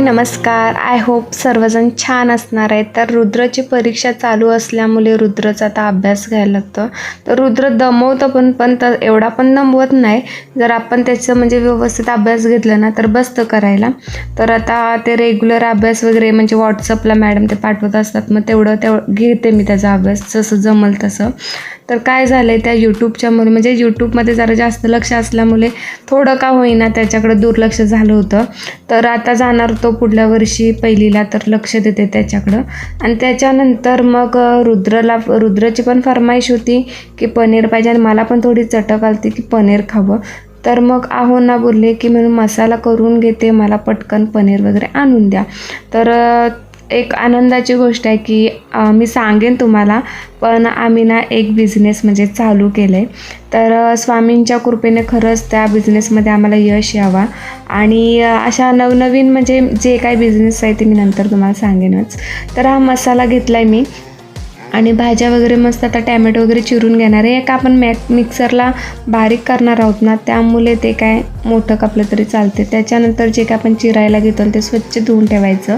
नमस्कार. I hope सर्वजण छान असणार आहे तर रुद्रची परीक्षा चालू असल्यामुळे रुद्रचा आता अभ्यास घ्यायला लागतं. तर रुद्र दमवतं पण पण तर एवढा पण दमवत नाही. जर आपण त्याचं म्हणजे व्यवस्थित अभ्यास घेतला ना तर बसतं करायला. तर आता ते रेग्युलर अभ्यास वगैरे म्हणजे व्हॉट्सअपला मॅडम ते पाठवत असतात. मग तेवढं तेव घेते मी त्याचा अभ्यास. जसं जमल तसं. तर काय झालं आहे त्या यूट्यूबच्यामुळे म्हणजे यूट्यूबमध्ये जरा जास्त लक्ष असल्यामुळे थोडं का होईना त्याच्याकडे दुर्लक्ष झालं होतं. तर आता जाणार तो पुढल्या वर्षी पहिलीला तर लक्ष देते त्याच्याकडं. आणि त्याच्यानंतर मग रुद्रला रुद्रची पण फरमाईश होती की पनीर पाहिजे. आणि मला पण थोडी चटक आलती की पनीर खावं. तर मग आहो ना बोलले की म्हणून मसाला करून घेते. मला पटकन पनीर वगैरे आणून द्या. तर एक आनंदाची गोष्ट आहे की मी सांगेन तुम्हाला पण आम्ही ना एक बिझनेस म्हणजे चालू केलं आहे तर स्वामींच्या कृपेने खरंच त्या बिझनेसमध्ये आम्हाला यश यावा. आणि अशा नवनवीन म्हणजे जे काही बिझनेस आहे ते मी नंतर तुम्हाला सांगेनच. तर हा मसाला घेतला आहे मी. आणि भाज्या वगैरे मस्त आता टॅमॅटो वगैरे चिरून घेणार आहे. एक आपण मॅक मिक्सरला बारीक करणार आहोत ना त्यामुळे ते काय मोठं कापलं तरी चालते त्याच्यानंतर जे काय आपण चिरायला घेतो ते स्वच्छ धुवून ठेवायचं.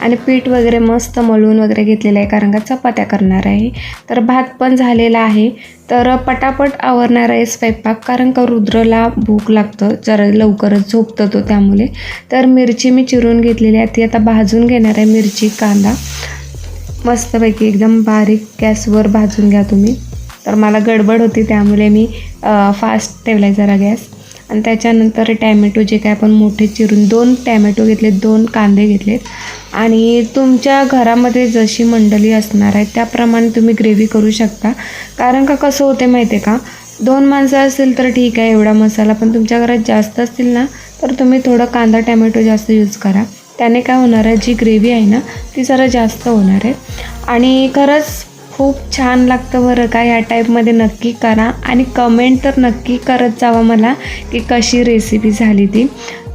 आणि पीठ वगैरे मस्त मळून वगैरे घेतलेलं आहे कारण का चपात्या करणार आहे. तर भात पण झालेला आहे. तर पटापट आवरणार आहे स्वयंपाक कारण का रुद्रला भूक लागतं जरा लवकरच झोपतो तो त्यामुळे. तर मिरची मी चिरून घेतलेली आहे. ती आता भाजून घेणार आहे मिरची कांदा. मस्तपैकी एकदम बारीक गॅसवर भाजून घ्या तुम्ही. तर मला गडबड होती त्यामुळे मी फास्ट ठेवला आहे जरा गॅस. आणि त्याच्यानंतर टॅमॅटो जे काय आपण मोठे चिरून दोन टॅमॅटो घेतले दोन कांदे घेतलेत. आणि तुमच्या घरामध्ये जशी मंडळी असणार आहे त्याप्रमाणे तुम्ही ग्रेव्ही करू शकता. कारण का कसं होते माहिती आहे का? दोन माणसं असतील तर ठीक आहे एवढा मसाला पण तुमच्या घरात जास्त असतील ना तर तुम्ही थोडं कांदा टॅमॅटो जास्त यूज करा. त्याने काय होणार आहे जी ग्रेव्ही आहे ना ती जरा जास्त होणार आहे. आणि खरंच खूप छान लागतं बरं का ह्या टाईपमध्ये नक्की करा. आणि कमेंट तर नक्की करत जावा मला की कशी रेसिपी झाली ती.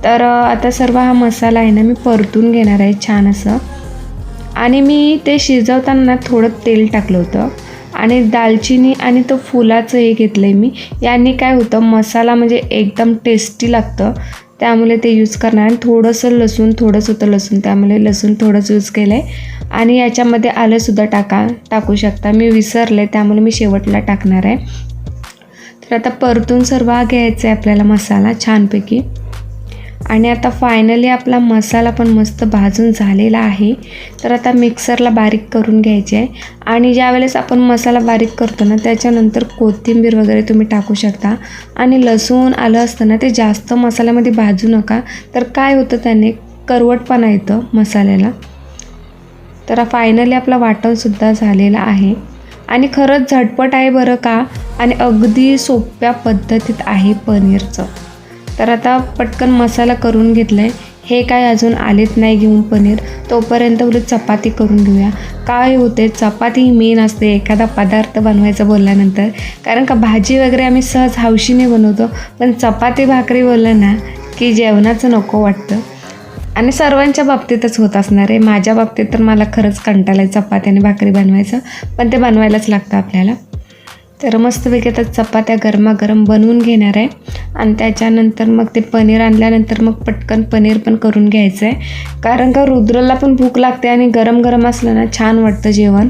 तर आता सर्व हा मसाला आहे ना मी परतून घेणार आहे छान असं. आणि मी ते शिजवताना थोडं तेल टाकलं होतं. आणि दालचिनी आणि तो फुलाचं हे घेतलं आहे मी. यांनी काय होतं मसाला म्हणजे एकदम टेस्टी लागतं. त्यामुळे ते यूज करणार. आणि थोडंसं लसूण थोडंच होतं लसूण. त्यामुळे लसूण थोडंच यूज केलं आहे आणि याच्यामध्ये आलंसुद्धा टाका टाकू शकता. मी विसरले त्यामुळे मी शेवटला टाकणार आहे. तर आता परतून सर्व घ्यायचा आहे आपल्याला मसाला छानपैकी. आणि आता फायनली आपला मसाला पण मस्त भाजून झालेला आहे. तर आता मिक्सरला बारीक करून घ्यायचे. आहे आणि ज्यावेळेस आपण मसाला बारीक करतो ना त्याच्यानंतर कोथिंबीर वगैरे तुम्ही टाकू शकता. आणि लसूण आलं असतं ना ते जास्त मसाल्यामध्ये भाजू नका. तर काय होतं त्याने? करवटपणा येतं मसाल्याला. तर फायनली आपला वाटणसुद्धा झालेला आहे. आणि खरंच झटपट आहे बरं का? आणि अगदी सोप्या पद्धतीत आहे पनीरचं. तर आता पटकन मसाला करून घेतला आहे हे काय अजून आलेत नाही घेऊन पनीर. तोपर्यंत उलट चपाती करून घेऊया. काय होते चपाती ही मेन असते एखादा पदार्थ बनवायचा बोलल्यानंतर. कारण का भाजी वगैरे आम्ही सहज हौशीने बनवतो पण चपाती भाकरी बोललं ना की जेवणाचं नको वाटतं. आणि सर्वांच्या बाबतीतच होत असणार आहे. माझ्या बाबतीत तर मला खरंच कंटाळा आहे चपाती आणि भाकरी बनवायचं पण ते बनवायलाच लागतं आपल्याला. तर मस्तपैकी आता चपात्या गरमागरम बनवून घेणार आहे. आणि त्याच्यानंतर मग ते पनीर आणल्यानंतर मग पटकन पनीर पण करून घ्यायचं आहे कारण का रुद्रला पण भूक लागते आणि गरम गरम असलं ना छान वाटतं जेवण.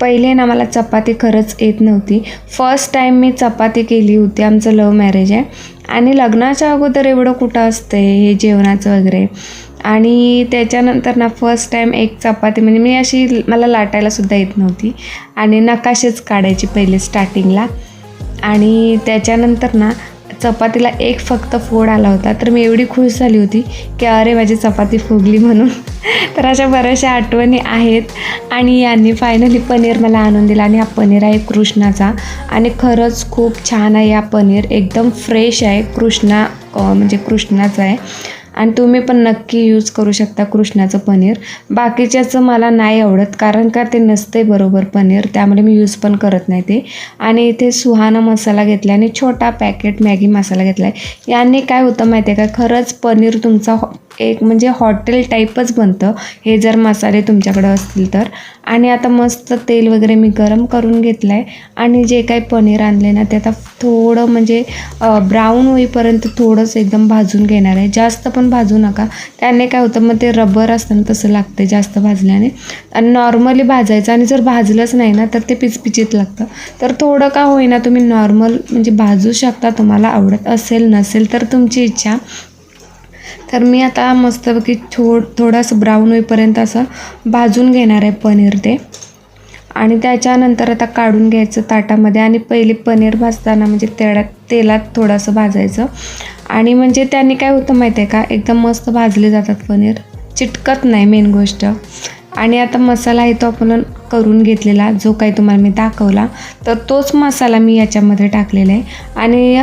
पहिले ना मला चपाती खरंच येत नव्हती. फर्स्ट टाईम मी चपाती केली होती आमचं लव्ह मॅरेज आहे. आणि लग्नाच्या अगोदर एवढं कुठं असतं हे जेवणाचं वगैरे. आणि त्याच्यानंतर ना फर्स्ट टाईम एक चपाती म्हणजे मी अशी मला लाटायलासुद्धा येत नव्हती. आणि नकाशेच काढायची पहिले स्टार्टिंगला आणि त्याच्यानंतर ना चपातीला एक फक्त फोड आला होता. तर मी एवढी खुश झाली होती की अरे माझी चपाती फुगली म्हणून. तर अशा बऱ्याचशा आठवणी आहेत. आणि यांनी फायनली पनीर मला आणून दिला. आणि हा पनीर आहे कृष्णाचा. आणि खरंच खूप छान आहे हा पनीर. एकदम फ्रेश आहे. कृष्णा म्हणजे कृष्णाचा आहे. आणि तुम्ही पण नक्की यूज करू शकता कृष्णाचं पनीर. बाकीच्याचं मला नाही आवडत कारण का ते नसते बरोबर पनीर त्यामुळे मी यूज पण करत नाही ते. आणि इथे सुहाना मसाला घेतला आणि छोटा पॅकेट मॅगी मसाला घेतला आहे यांनी काय होतं माहिती आहे का? खरंच पनीर तुमचा एक म्हणजे हॉटेल टाईपच बनतं. हे जर मसाले तुमच्याकडं असतील तर. आणि आता मस्त तेल वगैरे मी गरम करून घेतलं आहे आणि जे काही पनीर आणले ना ते आता थोडं म्हणजे ब्राऊन होईपर्यंत थोडंसं एकदम भाजून घेणार आहे. जास्त पण भाजू नका. त्याने काय होतं मग ते रबर असतं ना तसं लागते जास्त भाजल्याने. आणि नॉर्मली भाजायचं आणि जर भाजलंच नाही ना तर ते पिचपिचीत लागतं. तर थोडं का होईना तुम्ही नॉर्मल म्हणजे भाजू शकता तुम्हाला आवडत असेल नसेल तर तुमची इच्छा. तर मी आता मस्तपैकी थो थोडंसं ब्राऊन होईपर्यंत असं भाजून घेणार आहे पनीर ते. आणि त्याच्यानंतर आता काढून घ्यायचं ताटामध्ये. आणि पहिले पनीर भाजताना म्हणजे तेळात तेलात थोडंसं भाजायचं. आणि म्हणजे त्यांनी काय होतं माहिती आहे का? एकदम मस्त भाजले जातात पनीर. चिटकत नाही मेन गोष्ट. आणि आता मसाला आहे तो आपण करून घेतलेला जो काही तुम्हाला मी दाखवला तर तोच मसाला मी याच्यामध्ये टाकलेला आहे. आणि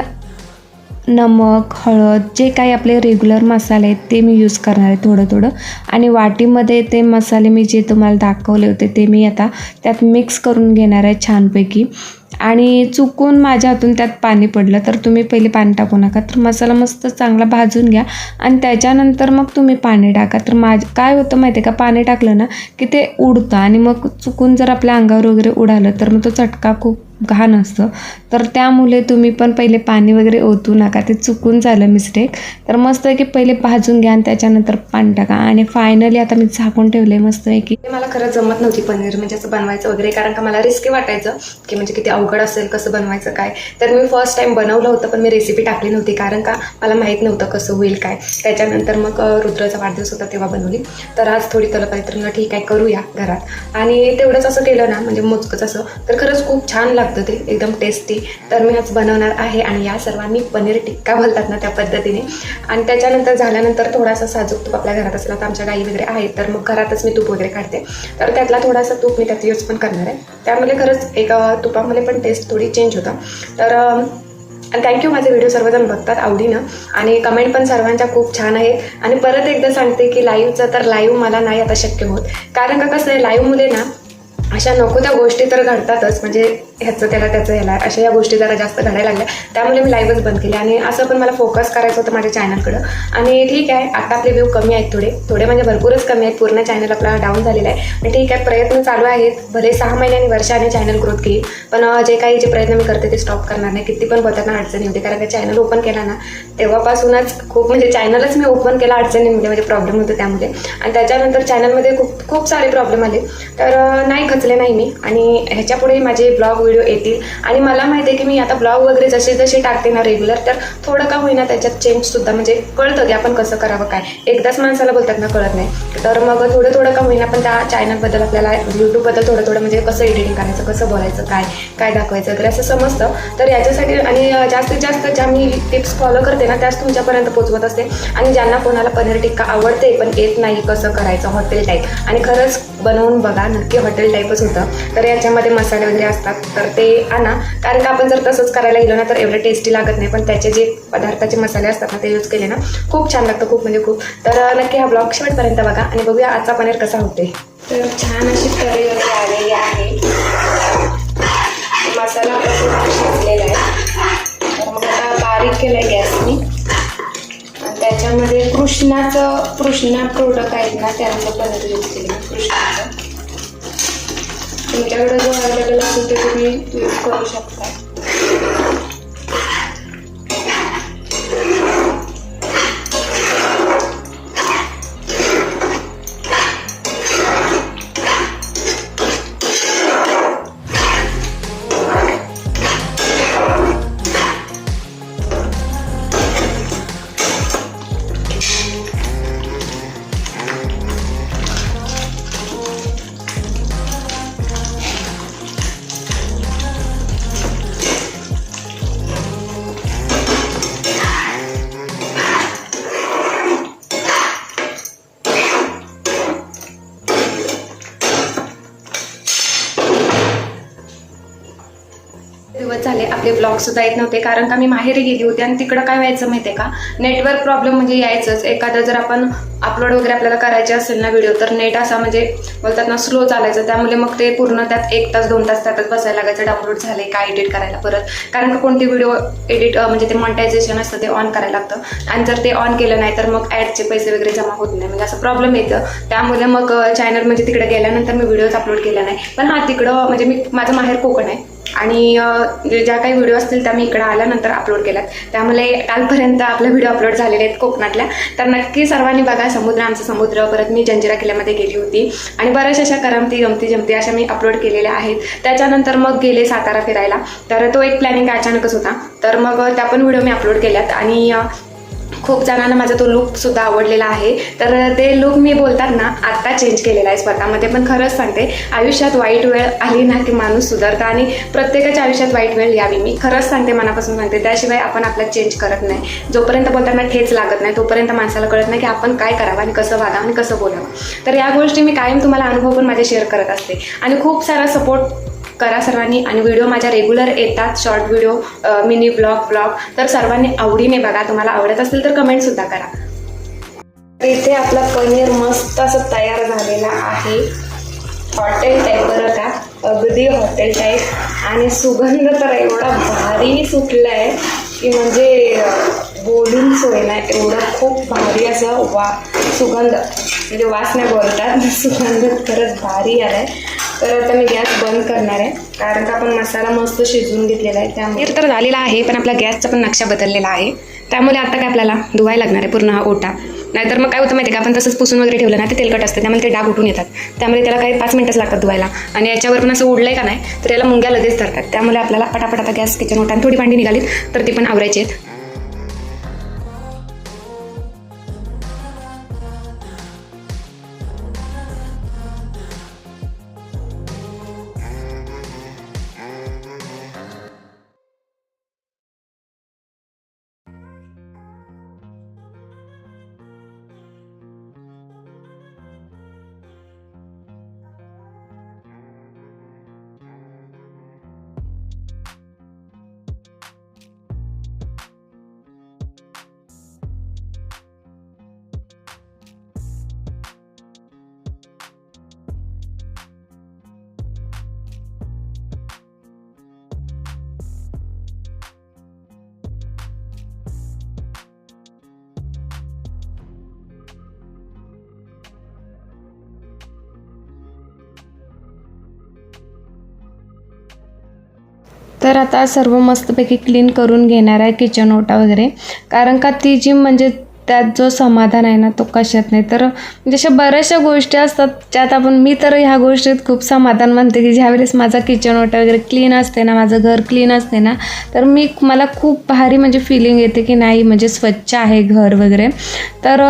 नमक हळद जे काही आपले रेग्युलर मसाले आहेत ते मी यूज करणार आहे थोडं थोडं. आणि वाटीमध्ये ते मसाले मी जे तुम्हाला दाखवले होते ते मी आता त्यात मिक्स करून घेणार आहे छानपैकी. आणि चुकून माझ्या हातून त्यात पाणी पडलं तर तुम्ही पहिले पाणी टाकू नका. तर मसाला मस्त चांगला भाजून घ्या आणि त्याच्यानंतर मग तुम्ही पाणी टाका. तर माझ काय होतं माहिती आहे का? पाणी टाकलं ना की ते उडतं आणि मग चुकून जर आपल्या अंगावर वगैरे उडालं तर मग तो चटका खूप घाण असतं. तर त्यामुळे तुम्ही पण पहिले पाणी वगैरे ओतू नका. ते चुकून झालं मिस्टेक तर मस्त आहे की पहिले भाजून घ्या आणि त्याच्यानंतर पाणी टाका. आणि फायनली आता मी झाकून ठेवले मस्त आहे की मला खरं जमत नव्हती पनीर म्हणजे असं बनवायचं वगैरे. कारण का मला रिस्की वाटायचं की म्हणजे किती अवघड असेल कसं बनवायचं काय. तर मी फर्स्ट टाईम बनवलं होतं पण मी रेसिपी टाकली नव्हती कारण का मला माहीत नव्हतं कसं होईल काय. त्याच्यानंतर मग रुद्राचा वाढदिवस होता तेव्हा बनवली. तर आज थोडी तलप आहे तर म्हणलं ठीक आहे करूया घरात. आणि तेवढंच असं केलं ना म्हणजे मोजकंच असं. तर खरंच खूप छान लागतं ते एकदम टेस्टी तर मी आज बनवणार आहे आणि या सर्वांनी पनीर टिक्का बोलतात ना त्या पद्धतीने. आणि त्याच्यानंतर झाल्यानंतर थोडासा साजूक तूप आपल्या घरात असला तर आमच्या गाई वगैरे आहेत तर मग घरातच मी तूप वगैरे काढते. तर त्यातला थोडासा तूप मी त्यात यूज पण करणार आहे. त्यामुळे खरंच एक तुपामध्ये पण टेस्ट थोडी चेंज होता. तर आणि थँक्यू माझे व्हिडिओ सर्वजण बघतात आवडीनं. आणि कमेंट पण सर्वांच्या खूप छान आहेत. आणि परत एकदा सांगते की लाईव्हचं तर लाईव्ह मला नाही आता शक्य होत. कारण का कसं आहे लाईव्हमध्ये ना अशा नको त्या गोष्टी तर घडतातच. म्हणजे ह्याचं त्याला त्याचं ह्याला. अशा या गोष्टी जरा जास्त घडायला लागल्या. त्यामुळे मी लाईव्हच बंद केली. आणि असं पण मला फोकस करायचं होतं माझ्या चॅनलकडं आणि ठीक आहे आता आपले व्ह्यू कमी आहेत थोडे. थोडे म्हणजे भरपूरच कमी आहेत. पूर्ण चॅनल आपला डाऊन झालेला आहे. पण ठीक आहे प्रयत्न चालू आहेत. भले सहा महिन्यांनी वर्षाने चॅनल ग्रोथ केली. पण जे काही जे प्रयत्न मी करते ते स्टॉप करणार नाही. किती पण बोलताना अडचणी होते. कारण का चॅनल ओपन केला ना तेव्हापासूनच खूप म्हणजे चॅनलच मी ओपन केला अडचणीमध्ये म्हणजे प्रॉब्लेम होते त्यामुळे. आणि त्याच्यानंतर चॅनलमध्ये खूप खूप सारे प्रॉब्लेम आले. तर नाही खचले नाही मी. आणि ह्याच्यापुढे माझे ब्लॉग व्हिडिओ येतील. आणि मला माहिती आहे की मी आता ब्लॉग वगैरे जसे जसे टाकते ना रेग्युलर तर थोडं का होईना त्याच्यात चेंजसुद्धा म्हणजे कळतं की आपण कसं करावं काय. एकदाच माणसाला बोलतात ना कळत नाही. तर मग थोडं थोडं का होईना पण त्या चॅनलबद्दल आपल्याला यूट्यूबबद्दल थोडं थोडं म्हणजे कसं एडिटिंग करायचं कसं बोलायचं काय काय दाखवायचं वगैरे असं समजतं. तर याच्यासाठी आणि जास्तीत जास्त ज्या मी टिप्स फॉलो करते ना त्याच तुमच्यापर्यंत पोचवत असते. आणि ज्यांना कोणाला पनीर टिक्का आवडते पण येत नाही कसं करायचं हॉटेल टाईप आणि खरंच बनवून बघा नक्की हॉटेल टाईपच होतं. तर याच्यामध्ये मसाले वगैरे असतात तर ते आणा. कारण का आपण जर तसंच करायला गेलो ना तर एवढं टेस्टी लागत नाही. पण त्याचे जे पदार्थाचे मसाले असतात ना ते यूज केले ना खूप छान लागतं खूप म्हणजे खूप. तर नक्की हा ब्लॉग शेवटपर्यंत बघा आणि बघूया आजचा पनीर कसा होते तर छान अशी तरी वगैरे आलेली आहे. मसाला आपला शिजलेला आहे. तर मग आता बारीक केलं आहे गॅसनी त्याच्यामध्ये कृष्णाचं कृष्णा प्रोडक्ट आहेत ना त्यांचं पनीर यूज केलं कृष्णाचं. तुमच्याकडे जो अवेलेबल असेल ते तुम्ही यूज करू शकता. आपले ब्लॉगसुद्धा येत नव्हते. कारण का मी माहेरी गेली होती आणि तिकडं काय व्हायचं माहिती आहे का? नेटवर्क प्रॉब्लेम म्हणजे यायचंच. एखादं जर आपण अपलोड वगैरे आपल्याला करायचे असेल ना व्हिडिओ तर नेट असा म्हणजे बोलतात ना स्लो चालायचं. त्यामुळे मग ते पूर्ण त्यात एक तास दोन तास त्यातच बसायला लागायचं. डाउनलोड झाले काय एडिट करायला परत. कारण का कोणते व्हिडिओ एडिट म्हणजे ते मॉनिटायझेशन असतं ते ऑन करायला लागतं. आणि जर ते ऑन केलं नाही तर मग ॲडचे पैसे वगैरे जमा होत नाही. म्हणजे असं प्रॉब्लेम येतं. त्यामुळे मग चॅनल म्हणजे तिकडे गेल्यानंतर मी व्हिडिओज अपलोड केला नाही. पण हा तिकडं म्हणजे मी माझं माहेर कोकण आहे. आणि म्हणजे ज्या काही व्हिडिओ असतील त्या मी इकडं आल्यानंतर अपलोड केल्यात. त्यामुळे कालपर्यंत आपले व्हिडिओ अपलोड झालेले आहेत कोकणातल्या. तर नक्की सर्वांनी बघा समुद्र आमचा समुद्र. परत मी जंजिरा किल्ल्यामध्ये गेली होती. आणि बऱ्याचशा अशा करमती गमती जमती अशा मी अपलोड केलेल्या आहेत. त्याच्यानंतर मग गेले सातारा फिरायला. तर तो एक प्लॅनिंग अचानकच होता. तर मग त्या पण व्हिडिओ मी अपलोड केल्यात. आणि खूप जणांना माझा तो लुक सुद्धा आवडलेला आहे. तर ते लुक मी बोलतात ना आत्ता चेंज केलेला आहे स्वतःमध्ये. पण खरंच सांगते आयुष्यात वाईट वेळ आली ना की माणूस सुधारता आणि प्रत्येकाच्या आयुष्यात वाईट वेळ यावी. मी खरंच सांगते मनापासून सांगते त्याशिवाय आपण आपला चेंज करत नाही. जोपर्यंत बोलताना ठेच लागत नाही तोपर्यंत माणसाला कळत नाही की आपण काय करावं आणि कसं वागावं आणि कसं बोलावं. तर या गोष्टी मी कायम तुम्हाला अनुभव पण माझे शेअर करत असते. आणि खूप सारा सपोर्ट करा सर्वांनी. आणि व्हिडिओ माझ्या रेग्युलर येतात. Short video mini vlog vlog तर सर्वांनी आवडीने बघा. तुम्हाला आवडत असेल तर कमेंटसुद्धा करा. तर इथे आपला पनीर मस्त असं तयार झालेला आहे. हॉटेल टाईप बरं का? अगदी हॉटेल टाईप आणि सुगंध तर एवढा भारी सुटला आहे की म्हणजे बोलून सोय नाही. एवढं खूप भारी असं वा सुगंध. म्हणजे वास नाही बोलतात सुगंध खरंच भारी आलाय. तर आता मी गॅस बंद करणार आहे. कारण का आपण मसाला मस्त शिजवून घेतलेला आहे त्यामुळे. तर झालेला आहे पण आपला गॅसचा पण नक्षा बदललेला आहे. त्यामुळे आता काय आपल्याला धुवायला लागणार आहे पूर्ण हा ओटा. नाहीतर मग काय होतं माहिती का? आपण तसंच पुसून वगैरे ठेवलं ना ते तेलकट असतं त्यामुळे ते डाग उठून येतात. त्यामुळे त्याला काही पाच मिनटंच लागतात धुवायला. आणि याच्यावर पण असं उडलंय का नाही तर याला मुंग्या लगेच धरतात. त्यामुळे आपल्याला पटापट आता गॅस किचन ओटा आणि थोडी भांडी निघालीत तर ती पण आवरायची आहेत. तर आता सर्व मस्तपैकी क्लीन करून घेणार आहे किचन ओटा वगैरे. कारण का ती जी म्हणजे त्यात जो समाधान आहे ना तो कशात नाही. तर म्हणजे अशा बऱ्याचशा गोष्टी असतात ज्यात आपण मी तर ह्या गोष्टीत खूप समाधान मानते की ज्यावेळेस माझा किचन ओटा वगैरे क्लीन असते ना माझं घर क्लीन असते ना तर मी मला खूप भारी म्हणजे फिलिंग येते की नाही म्हणजे स्वच्छ आहे घर वगैरे. तर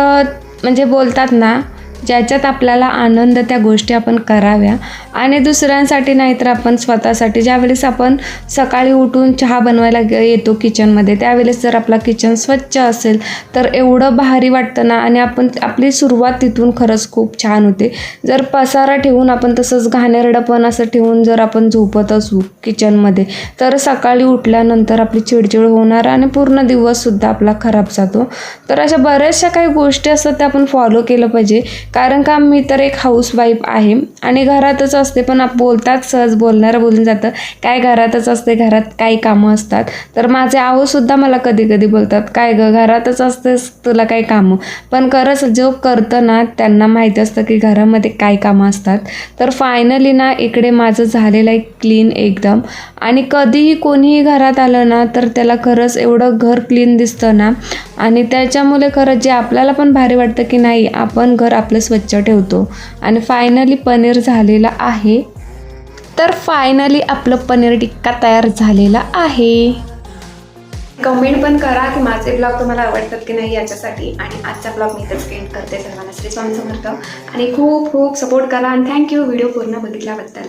म्हणजे बोलतात ना ज्याच्यात आपल्याला आनंद त्या गोष्टी आपण कराव्या. आणि दुसऱ्यांसाठी नाही तर आपण स्वतःसाठी. ज्यावेळेस आपण सकाळी उठून चहा बनवायला येतो किचनमध्ये त्यावेळेस जर आपला किचन स्वच्छ असेल तर एवढं भारी वाटतं ना. आणि आपण आपली सुरुवात तिथून खरंच खूप छान होते. जर पसारा ठेवून आपण तसंच घाणेरडं पण असं ठेवून जर आपण झोपत असू किचनमध्ये तर सकाळी उठल्यानंतर आपली चिडचिड होणार आणि पूर्ण दिवससुद्धा आपला खराब जातो. तर अशा बऱ्याचशा काही गोष्टी असतात त्या आपण फॉलो केलं पाहिजे. कारण का मी तर एक हाऊसवाईफ आहे आणि घरातच असते पण आप- बोलतात सहज बोलणारं बोलून जातं. काय घरातच असते घरात काही कामं असतात. तर माझे आहोसुद्धा मला कधी कधी बोलतात काय ग घरातच असतेस तुला काही कामं. पण खरंच जो करतं ना त्यांना माहिती असतं की घरामध्ये काय कामं असतात. तर फायनली ना इकडे माझं झालेलं आहे क्लीन एकदम. आणि कधीही कोणीही घरात आलं ना तर त्याला खरंच एवढं घर क्लीन दिसतं ना. आणि त्याच्यामुळे खरंच जे आपल्याला पण भारी वाटतं की नाही आपण घर आपलं स्वच्छ ठेवतो. आणि फायनली पनीर झालेलं आहे. तर फायनली आपलं पनीर टिक्का तयार झालेला आहे. कमेंट पण करा की माझे ब्लॉग तुम्हाला आवडतात की नाही याच्यासाठी. आणि आजचा ब्लॉग मी इथंच एंड करते. सर्वांना श्री स्वामी समर्थ. आणि खूप खूप सपोर्ट करा. आणि थँक्यू व्हिडिओ पूर्ण बघितल्याबद्दल.